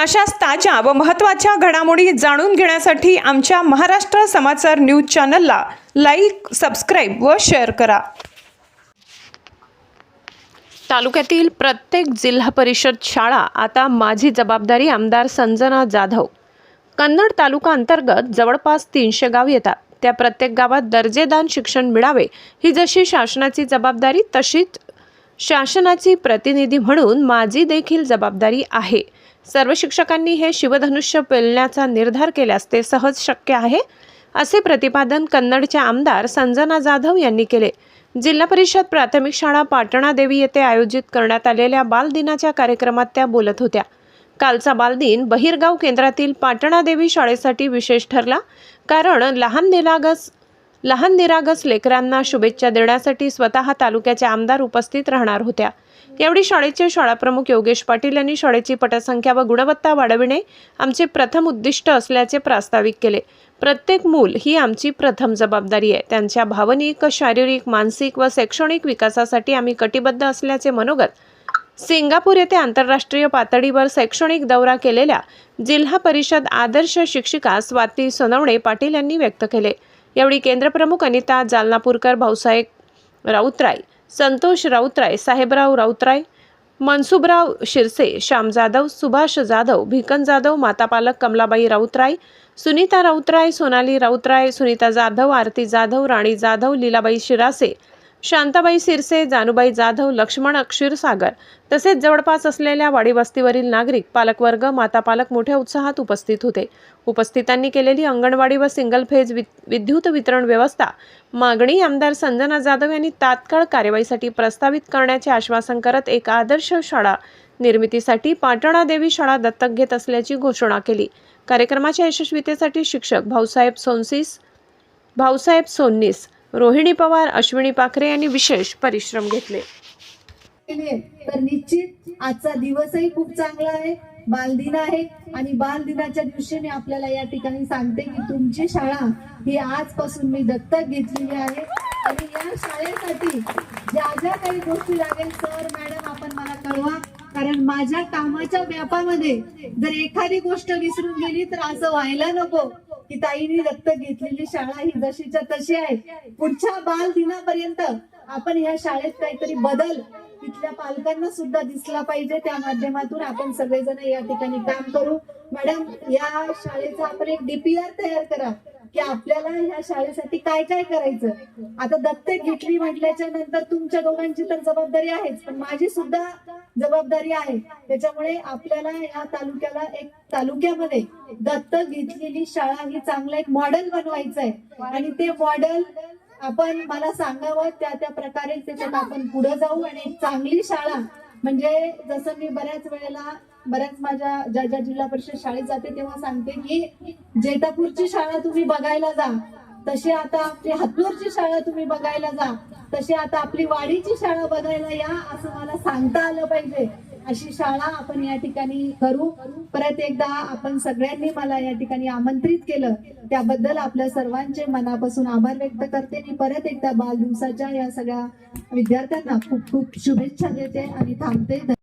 अशाच ताज्या व महत्त्वाच्या घडामोडी जाणून घेण्यासाठी आमच्या महाराष्ट्र समाचार न्यूज चॅनलला लाईक सबस्क्राईब व शेअर करा. तालुक्यातील प्रत्येक जिल्हा परिषद शाळा आता माझी जबाबदारी आमदार संजना जाधव. कन्नड तालुका अंतर्गत जवळपास तीनशे गाव येतात. त्या प्रत्येक गावात दर्जेदान शिक्षण मिळावे ही जशी शासनाची जबाबदारी तशीच शासनाची प्रतिनिधी म्हणून माझी देखील जबाबदारी आहे. सर्व शिक्षकांनी हे शिवधनुष्य पेलण्याचा निर्धार केल्यास ते सहज शक्य आहे असे प्रतिपादन कन्नडच्या आमदार संजना जाधव यांनी केले. जिल्हा परिषद प्राथमिक शाळा पाटणादेवी येथे आयोजित करण्यात आलेल्या बालदिनाच्या कार्यक्रमात त्या बोलत होत्या. कालचा बालदिन बहिरगाव केंद्रातील पाटणादेवी शाळेसाठी विशेष ठरला कारण लहान निलागस लहान निरागस लेकरांना शुभेच्छा देण्यासाठी स्वतः तालुक्याचे आमदार उपस्थित राहणार होत्या. यावेळी शाळेचे शाळाप्रमुख योगेश पाटील यांनी शाळेची पटसंख्या व गुणवत्ता वाढविणे आमचे प्रथम उद्दिष्ट असल्याचे प्रास्ताविक केले. प्रत्येक मूल ही आमची प्रथम जबाबदारी आहे. त्यांच्या भावनिक शारीरिक मानसिक व शैक्षणिक विकासासाठी आम्ही कटिबद्ध असल्याचे मनोगत सिंगापूर येथे आंतरराष्ट्रीय पातळीवर शैक्षणिक दौरा केलेल्या जिल्हा परिषद आदर्श शिक्षिका स्वाती सोनवणे पाटील यांनी व्यक्त केले. यावेळी केंद्रप्रमुख अनिता जालनापूरकर भाऊसाहेब राऊतराय संतोष राऊतराय साहेबराव राऊतराय मनसुबराव शिरसे श्याम जाधव सुभाष जाधव भिकन जाधव मातापालक कमलाबाई राऊतराय सुनीता राऊतराय सोनाली राऊतराय सुनीता जाधव आरती जाधव राणी जाधव लीलाबाई शिरासे शांताबाई सिरसे जानुबाई जाधव लक्ष्मण क्षीरसागर तसेच जवळपास असलेल्या वाडी वस्तीवरील नागरिक पालकवर्ग माता पालक मोठ्या उत्साहात उपस्थित होते. उपस्थितांनी केलेली अंगणवाडी व सिंगल फेज वि विद्युत वितरण व्यवस्था मागणी आमदार संजना जाधव यांनी तात्काळ कार्यवाहीसाठी प्रस्तावित करण्याचे आश्वासन करत एक आदर्श शाळा निर्मितीसाठी पाटणा देवी शाळा दत्तक घेत असल्याची घोषणा केली. कार्यक्रमाच्या यशस्वीतेसाठी शिक्षक भाऊसाहेब सोनसीस भाऊसाहेब सोन्नीस रोहिणी पवार अश्विनी पाखरे यांनी विशेष परिश्रम घेतले. तर निश्चित आजचा दिवसही खूप चांगला आहे. बालदिन आहे आणि बालदिनाच्या दिवशी मी आपल्याला या ठिकाणी सांगते की तुमची शाळा ही आजपासून मी दत्तक घेतलेली आहे. आणि या शाळेसाठी ज्या ज्या काही गोष्टी लागेल सर मॅडम आपण मला कळवा. कारण माझ्या कामाच्या व्यापामध्ये जर एखादी गोष्ट विसरून गेली तर असं व्हायला नको. की ताईने दत्त घेतलेली शाळा ही जशीच्या तशी आहे. पुढच्या बाल दिनापर्यंत आपण या शाळेत काहीतरी बदल तिथल्या पालकांना सुद्धा दिसला पाहिजे. त्या माध्यमातून आपण सगळेजण या ठिकाणी काम करू. मॅडम या शाळेचा आपण एक डीपीआर तयार करा की आपल्याला ह्या शाळेसाठी काय काय करायचं. आता दत्तक घेतली म्हटल्याच्या नंतर तुमच्या दोघांची तर जबाबदारी आहेच पण माझी सुद्धा जबाबदारी आहे. त्याच्यामुळे आपल्याला या तालुक्याला एक तालुक्यामध्ये दत्तक घेतलेली शाळा ही चांगलं एक मॉडेल बनवायचं आहे. आणि ते मॉडेल आपण मला सांगावं त्या त्या प्रकारे त्याच्यात आपण पुढे जाऊ. आणि एक चांगली शाळा म्हणजे जसं मी बऱ्याच वेळेला बऱ्याच माझ्या ज्या ज्या जिल्हा परिषद शाळेत जाते तेव्हा सांगते की जेतापूरची शाळा तुम्ही बघायला जा. तशी आता आपली हातनूरची शाळा तुम्ही बघायला जा. तशी आता आपली वाडीची शाळा बघायला या असं मला सांगता आलं पाहिजे. अशी शाळा आपण या ठिकाणी करू. परत एकदा आपण सगळ्यांनी मला या ठिकाणी आमंत्रित केलं. त्याबद्दल आपल्या सर्वांचे मनापासून आभार व्यक्त करते. आणि परत एकदा बाल दिवसाच्या या सगळ्या विद्यार्थ्यांना खूप खूप शुभेच्छा देते आणि थांबते.